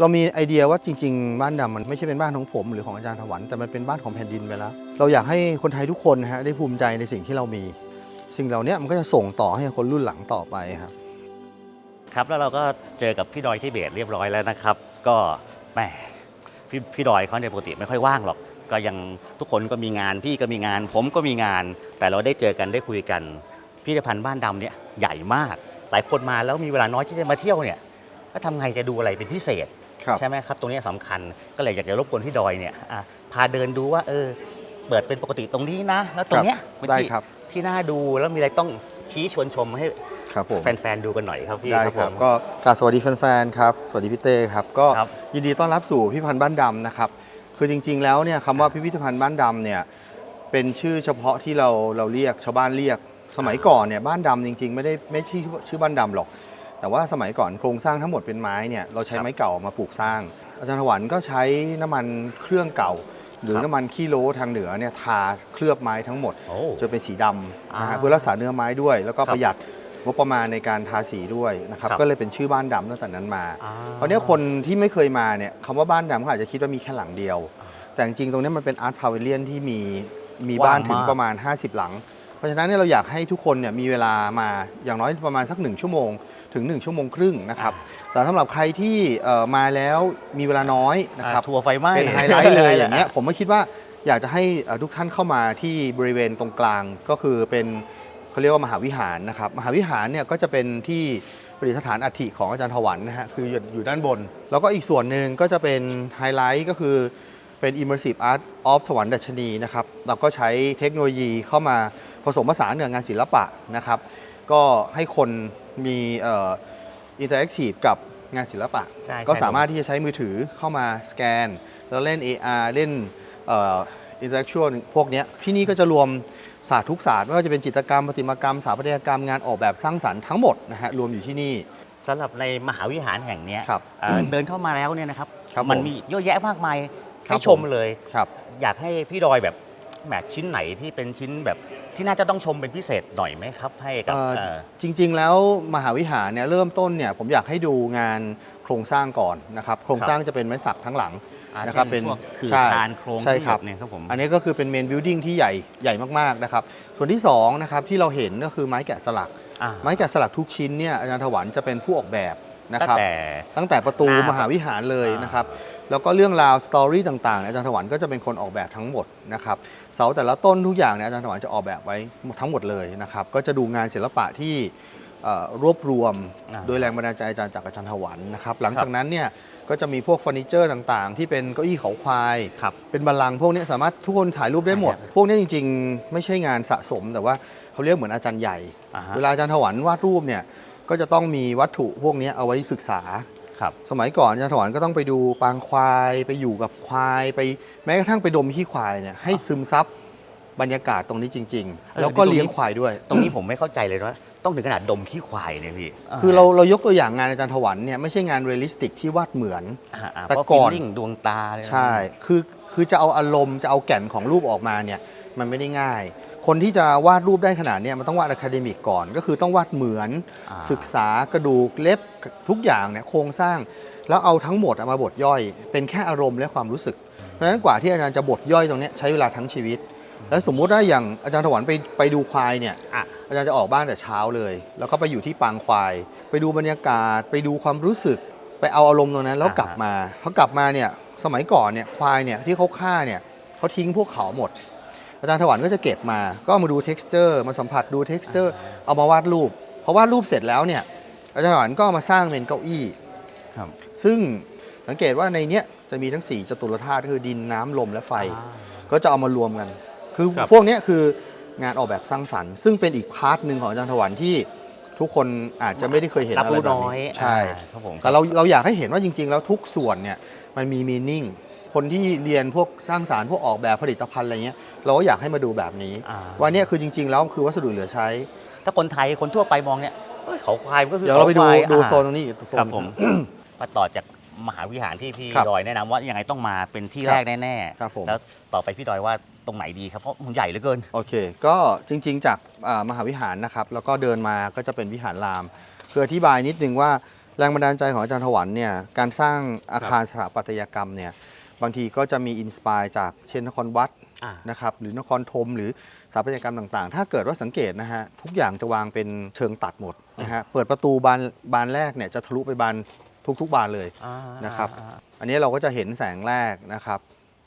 เรามีไอเดียว่าจริง ๆ บ้านดำมันไม่ใช่เป็นบ้านของผม หรือของอาจารย์ถวันแต่มันเป็นบ้านของแผ่นดินไปแล้ว เราอยากให้คนไทยทุกคนนะฮะได้ภูมิใจในสิ่งที่เรามี สิ่งเหล่านี้มันก็จะส่งต่อให้คนรุ่นหลังต่อไปครับ ครับแล้วเราก็เจอกับพี่ดอยที่เบสเรียบร้อยแล้วนะครับ ก็แหมพี่พี่ดอยเขาในปกติไม่ค่อยว่างหรอก ก็ยังทุกคนก็มีงานพี่ก็มีงาน ผมก็มีงาน แต่เราได้เจอกันได้คุยกันพิพิธภัณฑ์บ้านดำเนี่ยใหญ่มาก หลายคนมาแล้วมีเวลาน้อยที่จะมาเที่ยวเนี่ยก็ทำไงจะดูอะไรเป็นพิเศษ ใช่ไหมครับ ตรงนี้สำคัญก็เลยอยากจะรบกวนพี่ดอยเนี่ยอะพาเดินดูว่าเออเปิดเป็นปกติตรงนี้นะ แล้วตรงเนี้ยเป็นได้ที่ครับที่น่าดูแล้วมีอะไรต้องชี้ชวนชมให้ครับผมแฟนๆดูกันหน่อยครับพี่ได้ครับคผรับมก็กราบสวัสดีแฟนๆครับสวัสดีพี่เต้ครับก็ครับยินดีต้อนรับสู่พิพิธภัณฑ์บ้านดำนะครับคือจริง ๆ แล้วเนี่ยคำว่าพิพิธภัณฑ์บ้านดำเนี่ยเป็นชื่อเฉพาะที่เราเราเรียกชาวบ้านเรียกสมัยก่อนเนี่ยบ้านดำจริง ๆ ไม่ได้ไม่ใช่ชื่อชื่อบ้านดำหรอก แต่ว่าสมัยก่อนโครงสร้างทั้งหมดเป็นไม้เนี่ยเราใช้ครับไม้เก่ามาปลูกสร้าง อาจารย์ถวันก็ใช้น้ำมันเครื่องเก่า หรือครับน้ำมันขี้โลทางเหนือเนี่ยทาเคลือบไม้ทั้งหมดโอ้จนเป็นสีดำนะฮะอ่าเพื่อรักษาเนื้อไม้ด้วย แล้วก็ครับประหยัดงบประมาณในการทาสีด้วยนะครับครับก็เลยเป็นชื่อบ้านดำตั้งแต่นั้นมาอ่าคราวเนี้ยคนที่ไม่เคยมาเนี่ยคำว่าบ้านดำเขาอาจจะคิดว่ามีแค่หลังเดียว แต่จริงๆตรงเนี้ยมันเป็นอาร์ตพาวิเลียนที่มีมีบ้านถึงประมาณ 50 หลัง เพราะฉะนั้นเนี่ยเราอยากให้ทุกคนเนี่ยมีเวลามาอย่างน้อยประมาณสักหนึ่งชั่วโมง ถึง 1 ชั่วโมงครึ่งนะครับแต่สำหรับใครที่เอ่อมาแล้วมีเวลาน้อยนะครับอ่าทัวร์ไฟไหม้เป็นไฮไลท์เลยอย่างเงี้ยผมก็คิดว่าอยากจะให้เอ่อทุกท่านเข้ามาที่บริเวณตรงกลางก็คือเป็นเขาเรียกว่ามหาวิหารนะครับมหาวิหารเนี่ยก็จะเป็นที่ประดิษฐานอัฐิของอาจารย์ถวันนะฮะคืออยู่อยู่ด้านบน แล้วก็อีกส่วนหนึ่งก็จะเป็นไฮไลท์ก็คือเป็น Immersive Art of ถวันดัชนีนะครับเราก็ใช้เทคโนโลยีเข้ามาผสมผสานกับงานศิลปะนะครับ ก็ให้คนมีเอินเตอร์แอคทีฟกับงานศิลปะ ใช่ก็ใช่สามารถที่จะใช้มือถือเข้ามาสแกน แล้วเล่น AR เล่นเอินเตอร์แอคชั่นพวกเนี้ยที่นี่ก็จะรวมศาสตร์ทุกศาสตร์ไม่ว่าจะเป็นจิตรกรรมประติมากรรมสถาปัตยกรรมงานออกแบบสร้างสรรค์ทั้งหมดนะฮะรวมอยู่ที่นี่สำหรับในมหาวิหารแห่งเนี้ยครับเอ่อเดินเข้ามาแล้วเนี่ยนะครับครับมันผมมีเยอะแยะมากมายครัให้บชมเลยครับอยากให้พี่ดอยแบบแหมชิ้นไหนที่เป็นชิ้นแบบ ที่น่าจะต้องชมเป็นพิเศษหน่อยไหมครับให้กับเอ่อเอ่อ จริงๆแล้วมหาวิหารเนี่ยเริ่มต้นเนี่ยผมอยากให้ดูงานโครงสร้างก่อนนะครับโครงสร้างจะเป็นไม้สักทั้งหลังอ่านะครับช่เป็นพวกคือใช่คานโครงใช่ครับทั้งหมดเนี่ยครับผม อันนี้ก็คือเป็นเมนบิ l ดิ้งที่ใหญ่ใหญ่มากๆนะครับส่วนที่2นะครับที่เราเห็นก็คือไม้แกะสลัก อ่าไม้แกะสลักทุกชิ้นเนี่ยอาจารย์ถวันจะเป็นผู้ออกแบบนะตั้ครับงแต่ ตั้งแต่ประตูหน้ามหาวิหารเลยอ่านนะครับ แล้วก็เรื่องราวสตอรี่ต่างๆเนี่ยอาจารย์ถวันก็จะเป็นคนออกแบบทั้งหมดนะครับเสาแต่ละต้นทุกอย่างเนี่ยอาจารย์ถวันจะออกแบบไว้ทั้งหมดเลยนะครับก็จะดูงานศิลปะที่เอ่อรวบรวมอ่าโดยแรงบันดาลใจอาจารย์จากอาจารย์ถวันนะครับหลังจากนั้นเนี่ยก็จะมีพวกเฟอร์นิเจอร์ต่างๆ ที่เป็นเก้าอี้เขาควายครับเป็นบัลลังก์พวกนี้สามารถทุกคนถ่ายรูปได้หมดใช่ครับพวกนี้จริงๆ ไม่ใช่งานสะสม แต่ว่าเขาเรียกเหมือนอาจารย์ใหญ่อ่าฮะเวลาอาจารย์ถวันวาดรูปเนี่ยก็จะต้องมีวัตถุพวกนี้เอาไว้ศึกษา ครับสมัยก่อนอาจารย์ถวันก็ต้องไปดูปางควายไปอยู่กับควายไปแม้กระทั่งไปดมขี้ควายเนี่ยให้ซึมซับบรรยากาศตรงนี้จริงเออๆแล้วก็ตรงนี้เลี้ยงควายด้วย ตรงนี้ผมไม่เข้าใจเลยว่าต้องถึงขนาดดมขี้ควายเนี่ยพี่ คือเราเรายกตัวอย่างงานอาจารย์ถวันเนี่ยไม่ใช่งานเรียลลิสติกที่วาดเหมือนอ่าอ่าแต่เพราะก่อนฟีลลิ่งดวงตาเลยนะใช่ คือคือจะเอาอารมณ์จะเอาแก่นของรูปออกมาเนี่ยมันไม่ได้ง่าย คนที่จะวาดรูปได้ขนาดเนี้ยมันต้องวาดอะคาเดมิกก่อน ก็คือต้องวาดเหมือนอ่า ศึกษากระดูกเล็บทุกอย่างเนี่ยโครงสร้าง แล้วเอาทั้งหมดเอามาบทย่อย เป็นแค่อารมณ์และความรู้สึก เพราะฉะนั้นกว่าที่อาจารย์จะบทย่อยตรงเนี้ยใช้เวลาทั้งชีวิต แล้วสมมุติว่าอย่างอาจารย์ถวันไปไปดูควายเนี่ย อะอาจารย์จะออกบ้านแต่เช้าเลย แล้วก็ไปอยู่ที่ปางควาย ไปดูบรรยากาศ ไปดูความรู้สึก ไปเอาอารมณ์ตรงนั้นแล้วกลับมาพอกลับมาเนี่ยสมัยก่อนเนี่ยควายเนี่ยที่เขาฆ่าเนี่ยเขาทิ้งพวกเขาหมด อาจารย์ถวันก็จะเก็บมา ก็เอามาดู t e x t อร์มาสัมผัสดู t e x t อร์เอามาวาดรูปพอวาดรูปเสร็จแล้วเนี่ยอาจารย์ถวันก็เอามาสร้างเป็นเก้าอี้ครับซึ่งสังเกตว่าในเนี้ยจะมีทั้ง 4จตุรธาตุคือดินน้ำลมและไฟอ่าก็จะเอามารวมกัน คือครับพวกเนี้ยคืองานออกแบบสร้างสรรค์ ซึ่งเป็นอีกพาร์ทหนึ่งของอาจารย์ถวันที่ทุกคนอาจจะไม่ได้เคยเห็นรับอะไรรู้แบบน้อยนี้ใช่อ่าครับผมแต่เราเราอยากให้เห็นว่าจริง ๆ แล้วทุกส่วนเนี่ยมันมีมีนิ่ง คนที่เรียนพวกสร้างสารรค์พวกออกแบบผลิตภัณฑ์อะไรเงี้ยเราก็อยากให้มาดูแบบนี้ อ่า ว่าเนี่ยคือจริง ๆ แล้วคือวัสดุเหลือใช้ ถ้าคนไทยคนทั่วไปมองเนี่ยเอ้ยเขาควายมันก็คือเดี๋ยวเราไปดูขควดูอ่า โซนตรงนี้อีกโซน ครับผม มาต่อจากมหาวิหารที่พี่ครับดอยแนะนำว่ายังไงต้องมาเป็นที่ครับแรกแน่ครับผม แล้วต่อไปพี่ดอยว่าตรงไหนดีครับเพราะมันใหญ่เหลือเกิน โอเค ก็จริงๆ จากอ่ามหาวิหารนะครับ แล้วก็เดินมาก็จะเป็นวิหารราม คืออธิบายนิดนึงว่าแรงบันดาลใจของอาจารย์ถวันเนี่ย การสร้างอาคารสถาปัตยกรรมเนี่ย บางทีก็จะมีอินสปายจากเช่นนครวัดอ่านะครับหรือนครธมหรือสถาปัตยกรรมต่างๆ ถ้าเกิดว่าสังเกตนะฮะทุกอย่างจะวางเป็นเชิงตัดหมดนะฮะเปิดประตูบานบานแรกเนี่ยจะทะลุไปบานทุกๆบานเลยอ่านะครับอ่าอันนี้เราก็จะเห็นแสงแรกนะครับ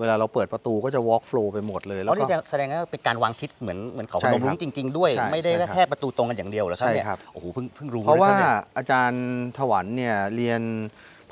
เวลาเราเปิดประตูก็จะ walk flow ไปหมดเลยแล้แล้ววนี่ก็จะแสดงว่าเป็นการวางทิศเหมือนเหมือนเขาพใช่นครัมบรุ้งจริง ๆ ด้วยใช่ไม่ได้ใช่ครับแค่ประตูตรงกันอย่างเดียวเหรอครับใช่เนี่ยครับโอ้โหเพิ่งเพิ่งรู้เพราะว่านคบนี่ยอาจารย์ถวันเนี่ยเรียน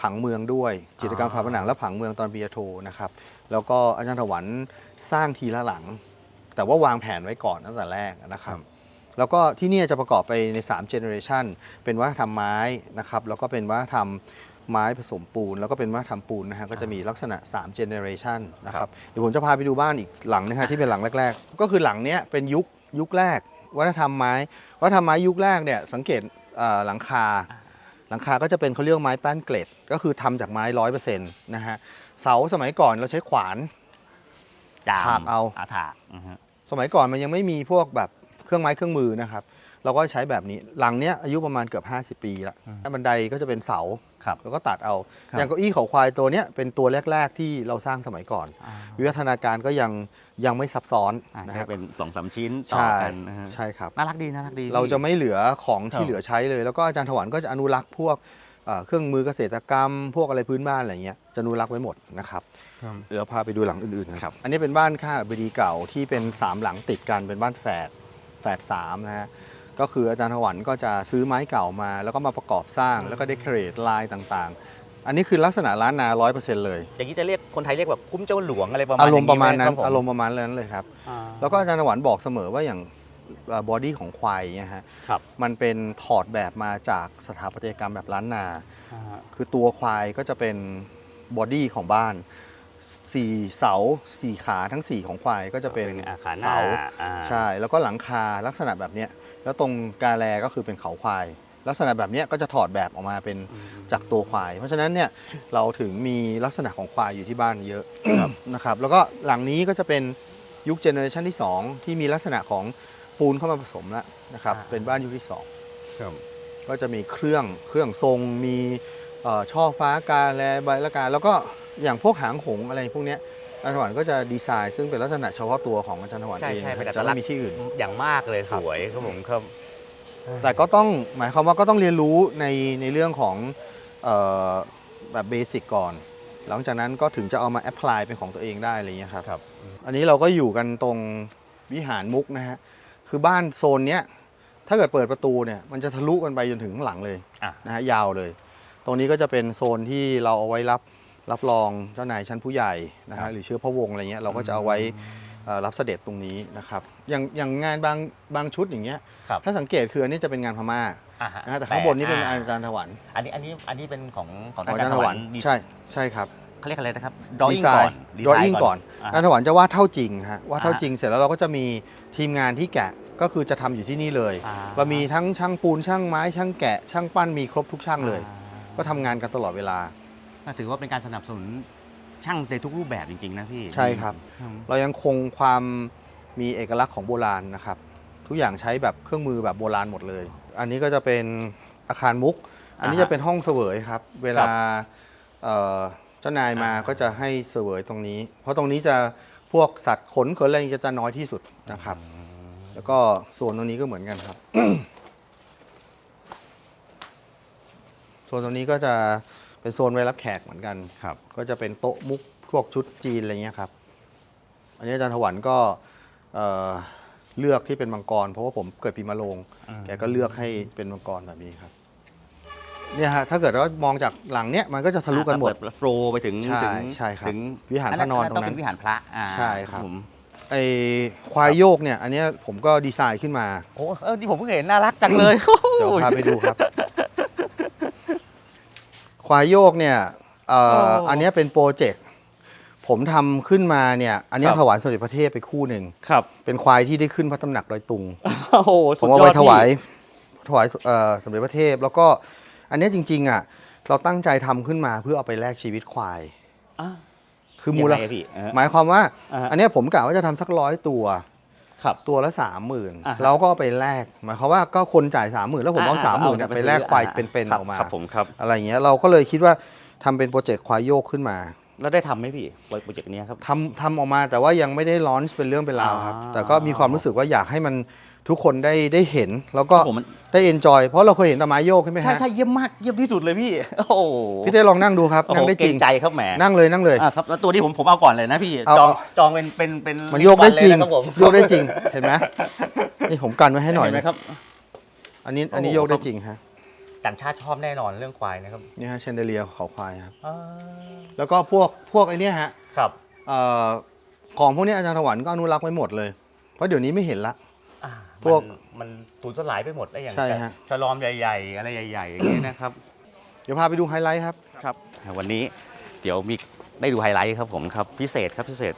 ผังเมืองด้วย จิตรกรรมอ่าฝาผนังและผังเมืองตอนปริญญาโทนะครับ แล้วก็อาจารย์ถวันสร้างทีละหลัง แต่ว่าวางแผนไว้ก่อนตั้งแต่แรกนะครับ แล้วก็ที่นี่จะประกอบไปใน3 generation เป็นวัฒนธรรมไม้นะครับ แล้วก็เป็นวัฒนธรรมไม้ผสมปูน แล้วก็เป็นวัฒนธรรมปูนนะฮะก็จะมีลักษณะ3 generation นะครับ เดี๋ยวผมจะพาไปดูบ้านอีกหลังนะฮะที่เป็นหลังแรก ๆ ก็คือหลังเนี้ยเป็นยุคยุคแรกวัฒนธรรมไม้วัฒนธรรมไม้ยุคแรกเนี่ยสังเกตหลังคา หลังคาก็จะเป็นเขาเรียกว่าไม้แป้นเกล็ด ก็คือทำจากไม้ร้อยเปอร์เซ็นต์นะฮะเสาสมัยก่อนเราใช้ขวานจามถากเอาอาถากอือฮึสมัยก่อนมันยังไม่มีพวกแบบเครื่องไม้เครื่องมือนะครับ เราก็ใช้แบบนี้หลังเนี้ยอายุประมาณเกือบ 50 ปีละบันไดก็จะเป็นเสาครับแล้วก็ตัดเอาครับอย่างเก้าอี้เขาควายตัวเนี้ยเป็นตัวแรก ๆ ที่เราสร้างสมัยก่อน วิวัฒนาการก็ยังยังไม่ซับซ้อนอ่านะใช่ครับเป็นสองสามชิ้นต่อใช่กันนะฮะใช่ครับน่ารักดีน่ารักดีเราจะไม่เหลือของครัที่บเหลือใช้เลย แล้วก็อาจารย์ถวันก็จะอนุรักษ์พวกเอ่อเครื่องมือเกษตรกรรม พวกอะไรพื้นบ้านอะไรเงี้ยจะอนุรักษ์ไว้หมดนะครับเดี๋ยวพาไปดูหลังอื่นๆนะครับ อันนี้เป็นบ้านข้าบดีเก่าที่เป็น 3 หลังติดกันเป็นบ้านแฝดแฝดสามนะฮะ ก็คืออาจารย์ถวันก็จะซื้อไม้เก่ามา แล้วก็มาประกอบสร้างแล้วก็เดคอเรทลายต่างๆ อันนี้คือลักษณะล้านนาร้อยเปอร์เซ็นต์เลยอย่างนี้จะเรียกคนไทยเรียกแบบคุ้มเจ้าหลวงอะไรประมาณอารมณ์ประมาณนั้นย่งอารมไหณ์ประมาณนั้นเลยครับอ่าแล้วก็อาจารย์ถวันบอกเสมอว่าอย่างบอดี้ของควายเนี่ยฮะครับมันเป็นถอดแบบมาจากสถาปัตยกรรมแบบล้านนาอ่าคือตัวควายก็จะเป็นบอดี้ของบ้าน สี่เสาสี่ขาทั้งสี่ของควายก็จะเป็นอาคารหน้าเสาอ่าใช่แล้วก็หลังคาลักษณะแบบเนี้ยแล้วตรงกาแลก็คือเป็นเขาควาย ลักษณะแบบเนี้ยก็จะถอดแบบออกมาเป็นจากตัวควาย เพราะฉะนั้นเนี่ยเราถึงมีลักษณะของควายอยู่ที่บ้านเยอะนะครับแล้วก็หลังนี้ก็จะเป็นยุคเจเนอเรชันที่ 2 ที่มีลักษณะของปูนเข้ามาผสมแล้วนะครับเป็นบ้านยุคที่สองครับก็จะมีเครื่องเครื่องทรงมีเอ่อช่อฟ้ากาแลใบละกาแล้วก็ อย่างพวกหางหงส์อะไรพวกเนี้ยอาจารย์ถวันก็จะดีไซน์ ซึ่งเป็นลักษณะเฉพาะตัวของอาจารย์ถวันใช่เองใช่เป็นอัตจะลักษณ์ไม่มีที่อื่น อย่างมากเลยสวยครับผมครับ แต่ก็ต้องหมายความว่าก็ต้องเรียนรู้ในในเรื่องของเอ่อแบบเบสิกก่อน หลังจากนั้นก็ถึงจะเอามาแอพพลายเป็นของตัวเองได้อะไรอย่างเงี้ยครับ ครับ อันนี้เราก็อยู่กันตรงวิหารมุกนะฮะ คือบ้านโซนเนี้ยถ้าเกิดเปิดประตูเนี่ยมันจะทะลุกันไปจนถึงข้างหลังเลยอะ นะฮะยาวเลย ตรงนี้ก็จะเป็นโซนที่เราเอาไว้รับ รับรองเจ้านายชั้นผู้ใหญ่นะครัฮะบหรือเชื้อพระวงศ์อะไรเงี้ยเราก็จะเอาไว้เอ่อรับเสด็จตรงนี้นะครับอย่างอย่างงานบางบางชุดอย่างเงี้ยครับถ้าสังเกตคืออันนี้จะเป็นงานพม่าอ่าฮะนะฮะแต่ข้างบนนี่เป็นอ่อาจารย์ถวันอันนี้อันนี้อันนี้เป็นของของของอาอาจาจารรย์ย์ถถวัวันนดีใช่ใช่ครับเขาเรียกอะไรนะครับ drawing ดีไซก่อนน์ดีไซน์ drawing ก่อนอ่าอาจารย์ถวันจะวาดเท่าจริงฮะวาดเท่าอ่าฮะจริงเสร็จแล้วเราก็จะมีทีมงานที่แกะก็คือจะทำอยู่ที่นี่เลยอ่เรามีทั้งช่างปูนช่างไม้ช่างแกะช่างปั้นมีครบทุกช่างเลยอ่าก็ทำงานกันตลอดเวลา ก็ถือว่าเป็นการสนับสนุนช่างในทุกรูปแบบจริงๆนะพี่ใช่ครับอืมเรายังคงความมีเอกลักษณ์ของโบราณนะครับ ทุกอย่างใช้แบบเครื่องมือแบบโบราณหมดเลย อันนี้ก็จะเป็นอาคารมุก อันนี้จะเป็นห้องเสวยครับ เวลาเอ่อเจ้านายมาก็จะให้เสวยตรงนี้ เพราะตรงนี้จะพวกสัตว์ขนขนอะไรจะจะน้อยที่สุดนะครับ แล้วก็โซนตรงนี้ก็เหมือนกันครับโซนตรงนี้ก็จะ เป็นโซนไว้รับแขกเหมือนกันครับ ก็จะเป็นโต๊ะมุกพวกชุดจีนอะไรเงี้ยครับ อันนี้อาจารย์ถวันก็เอ่อเลือกที่เป็นมังกร เพราะว่าผมเกิดปีมะโรงอืมแกก็เลือกให้เป็นมังกรแบบนี้ครับ เนี่ยฮะถ้าเกิดว่ามองจากหลังเนี้ยมันก็จะทะลุกันหมด โฟลว์ไปถึงใช่ถึงใช่ครับถึงวิหารพระนอนตรงนั้นต้องเป็นวิหารพระอ่าใช่ครับ ผมไอ้ควายโยกเนี่ย อันเนี้ยผมก็ดีไซน์ขึ้นมา โอ้เออที่ผมเพิ่งเห็นน่ารักจังเลย เดี๋ยวพาไปดูครับ ควายโยกเนี่ยเอ่อโอ้อันเนี้ยเป็นโปรเจกต์ผมทำขึ้นมาเนี่ยอันเนี้ยครับ ถวายสมเด็จพระเทพไปคู่หนึ่งครับ เป็นควายที่ได้ขึ้นพระตำหนักดอยตุง โอ้โหผสุมดเอายอไว้ดถวายพี่ ถวายเอ่อสมเด็จพระเทพ แล้วก็อันเนี้ยจริงๆอะเราตั้งใจทำขึ้นมาเพื่อเอาไปแลกชีวิตควาย อะคือมูลยังไงอะพี่เออหมายความว่า อ่าฮะ อันเนี้ยผมกะว่าจะทำสักร้อยตัว ครับตัวละสามหมื่นอ่าฮะเราก็เอาไปแลกหมายความว่าก็คนจ่ายสามหมื่นแล้วผมเอาสามหมื่นไปแลกควายอ่า เป็นๆครัอบอกมาครับผมครับ อะไรอย่างเงี้ยเราก็เลยคิดว่าทำเป็นโปรเจกต์ควายโยกขึ้นมาแล้วได้ทำไหมพี่โปรเจกต์เนี้ยครับ ทำทำออกมาแต่ว่ายังไม่ได้ลอนช์เป็นเรื่องเป็นราวครับ อ่า แต่ก็มีความรู้สึกว่าอยากให้มัน ทุกคนได้ได้เห็นแล้วก็ผมมัน ได้เอนจอยเพราะเราเคยเห็นแต่ไม้โยกใช่ไหมใช่ฮะใช่เยี่ยมมากเยี่ยมที่สุดเลยพี่ โอ้โหพี่เต้ลองนั่งดูครับ โอ้โหนั่งได้จริงเกใจครับแหมนั่งเลยนั่งเลย อะครับแล้วตัวนี้ผมผมเอาก่อนเลยนะพี่เอาจองเอา จองเป็นเป็นเป็นมันโยกได้จริง เลยนะครับผมโยกได้จริงเห็นไหมนี่ผมกันไว้ให้หน่อยเไหมนะครับ อันนี้อันนี้โอ้โหโยกได้จริงฮะต่างชาติชอบแน่นอนเรื่องควายนะครับนี่ฮะเชนเดเลียเขาควายครับอ่าแล้วก็พวกพวกไอ้เนี่ยฮะครับ เอ่อของพวกเนี้ยอาจารย์ถวันก็อนุรักษ์ไว้หมดเลย เพราะเดี๋ยวนี้ไม่เห็นละ อ่าพวกมันมันสูญสลายไปหมดแล้วอย่างใช่ฮะ ฉลอมใหญ่ๆ อะไรใหญ่ๆ อย่างนี้ยนะครับ เดี๋ยวพาไปดูไฮไลท์ครับ ครับ วันนี้เดี๋ยวมีได้ดูไฮไลท์ครับผมครับพิเศษครับพิเศษ